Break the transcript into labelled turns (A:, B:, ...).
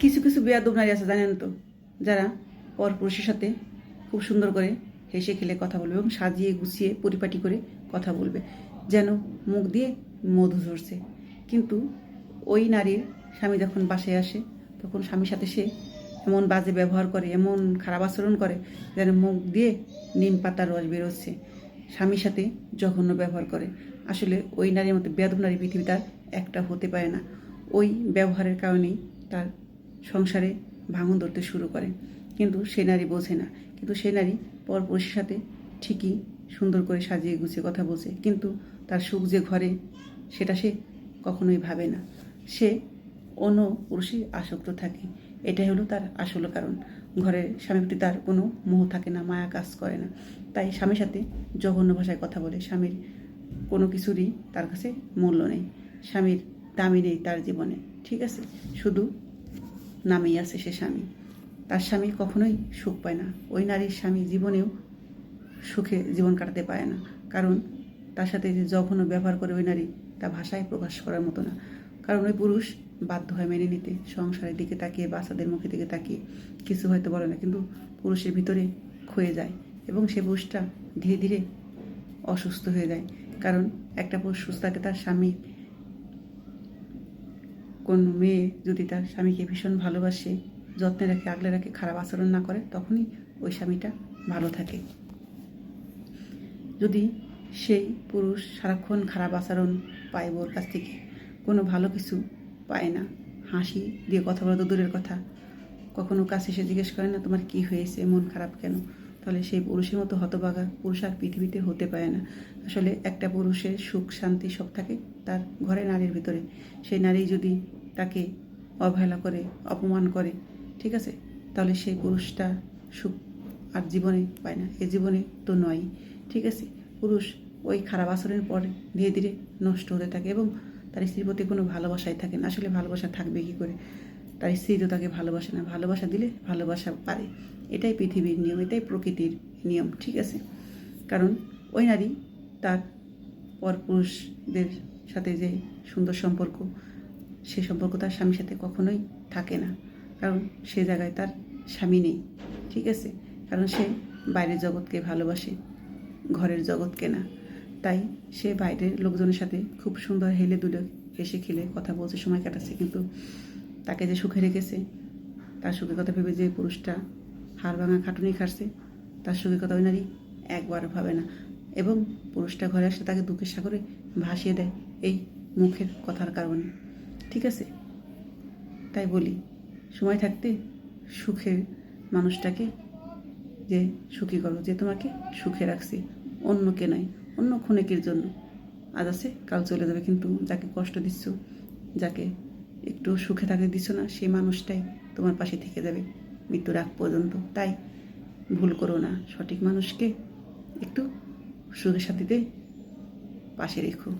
A: কিছু কিছু বেয়াদব নারী আছে, জানেন তো? যারা পর পুরুষের সাথে খুব সুন্দর করে হেসে খেলে কথা বলবে এবং সাজিয়ে গুছিয়ে পরিপাটি করে কথা বলবে, যেন মুখ দিয়ে মধু ঝরছে। কিন্তু ওই নারীর স্বামী যখন বাসায় আসে, তখন স্বামীর সাথে সে এমন বাজে ব্যবহার করে, এমন খারাপ আচরণ করে, যেন মুখ দিয়ে নিম পাতার রস বেরোচ্ছে। স্বামীর সাথে জঘন্য ব্যবহার করে। আসলে ওই নারীর মতো বেদব নারী পৃথিবীতে আর একটা হতে পারে না। ওই ব্যবহারের কারণেই তার সংসারে ভাঙন ধরতে শুরু করে। কিন্তু সে নারী বোঝে না। কিন্তু সে নারী পরপুরুষের সাথে ঠিকই সুন্দর করে সাজিয়ে গুছিয়ে কথা বলছে। কিন্তু তার সুখ যে ঘরে, সেটা সে কখনোই ভাবে না। সে অন্য পুরুষই আসক্ত থাকে। এটাই হলো তার আসল কারণ। ঘরের স্বামীর প্রতি তার কোনো মোহ থাকে না, মায়া কাজ করে না। তাই স্বামীর সাথে জঘন্য ভাষায় কথা বলে। স্বামীর কোনো কিছুরই তার কাছে মূল্য নেই। স্বামীর দামি নেই তার জীবনে। ঠিক আছে? শুধু নামেই আছে সে স্বামী। তার স্বামী কখনোই সুখ পায় না। ওই নারীর স্বামী জীবনেও সুখে জীবন কাটাতে পারে না। কারণ তার সাথে যে জঘন্য ব্যবহার করে ওই নারী তা ভাষায় প্রকাশ করার মতো না। কারণ ওই পুরুষ বাধ্য হয় মেনে নিতে, সংসারের দিকে তাকিয়ে, বাচ্চাদের মুখের দিকে তাকিয়ে। কিছু হয়তো বলে না, কিন্তু পুরুষের ভিতরে ক্ষয়ে যায় এবং সে পুরুষটা ধীরে ধীরে অসুস্থ হয়ে যায়। কারণ একটা পুরুষ সুস্থ থাকে, তার স্বামী কোন মেয়ে যদি তার স্বামীকে ভীষণ ভালোবাসে, যত্নে রাখে, আগলে রাখে খারাপ আচরণ না করে, তখনই ওই স্বামীটা ভালো থাকে। যদি সেই পুরুষ সারাক্ষণ খারাপ আচরণ পায় ওর কাছ থেকে, কোনো ভালো কিছু পায় না, হাসি দিয়ে কথা বলা তো দূরের কথা, কখনো কাছে এসে জিজ্ঞেস করে না তোমার কি হয়েছে, মন খারাপ কেন? তাহলে সেই পুরুষের মতো হতবাগা পুরুষ আর পৃথিবীতে হতে পারে না। আসলে একটা পুরুষের সুখ, শান্তি সব থাকে তার ঘরে নারীর ভিতরে। সেই নারী যদি তাকে অবহেলা করে, অপমান করে, ঠিক আছে? তাহলে সেই পুরুষটা সুখ আর জীবনে পায় না। এ জীবনে তো নয় ঠিক আছে? পুরুষ ওই খারাপ আচরণের পরে ধীরে ধীরে নষ্ট হতে থাকে এবং তার স্ত্রীর প্রতি কোনো ভালোবাসাই থাকে না। আসলে ভালোবাসা থাকবে কী করে? তার স্ত্রী তো তাকে ভালোবাসে না। ভালোবাসা দিলে ভালোবাসা পারে। এটাই পৃথিবীর নিয়ম, এটাই প্রকৃতির নিয়ম, ঠিক আছে? কারণ ওই নারী তার পরপুরুষদের সাথে যে সুন্দর সম্পর্ক, সে সম্পর্ক তার স্বামীর সাথে কখনোই থাকে না। কারণ সে জায়গায় তার স্বামী নেই, ঠিক আছে? কারণ সে বাইরের জগৎকে ভালোবাসে, ঘরের জগৎকে না। তাই সে বাইরের লোকজনের সাথে খুব সুন্দর হেলে দুলে হেসে খেলে, কথা বলছে, সময় কাটাচ্ছে। কিন্তু তাকে যে সুখে রেখেছে, তার সুখের কথা ভেবে যে পুরুষটা হাড় ভাঙা খাটুনি খাটছে, তার সুখের কথা ওই নারী একবার ভাবে না। এবং পুরুষটা ঘরে আসলে তাকে দুঃখের সাগরে ভাসিয়ে দেয় এই মুখের কথার কারণে। ঠিক আছে? তাই বলি, সময় থাকতে সুখের মানুষটাকে যে সুখী করো, যে তোমাকে সুখে রাখছে অন্যকে নয় অন্য ক্ষণিকের জন্য। আজ আছে, কাল চলে যাবে, কিন্তু যাকে কষ্ট দিচ্ছ, যাকে একটু সুখে থাকতে দিচ্ছ না? সেই মানুষটাই তোমার পাশে থেকে যাবে মৃত্যু আগ পর্যন্ত। তাই ভুল করো না। সঠিক মানুষকে একটু সুখের সাথীতে পাশে রেখো।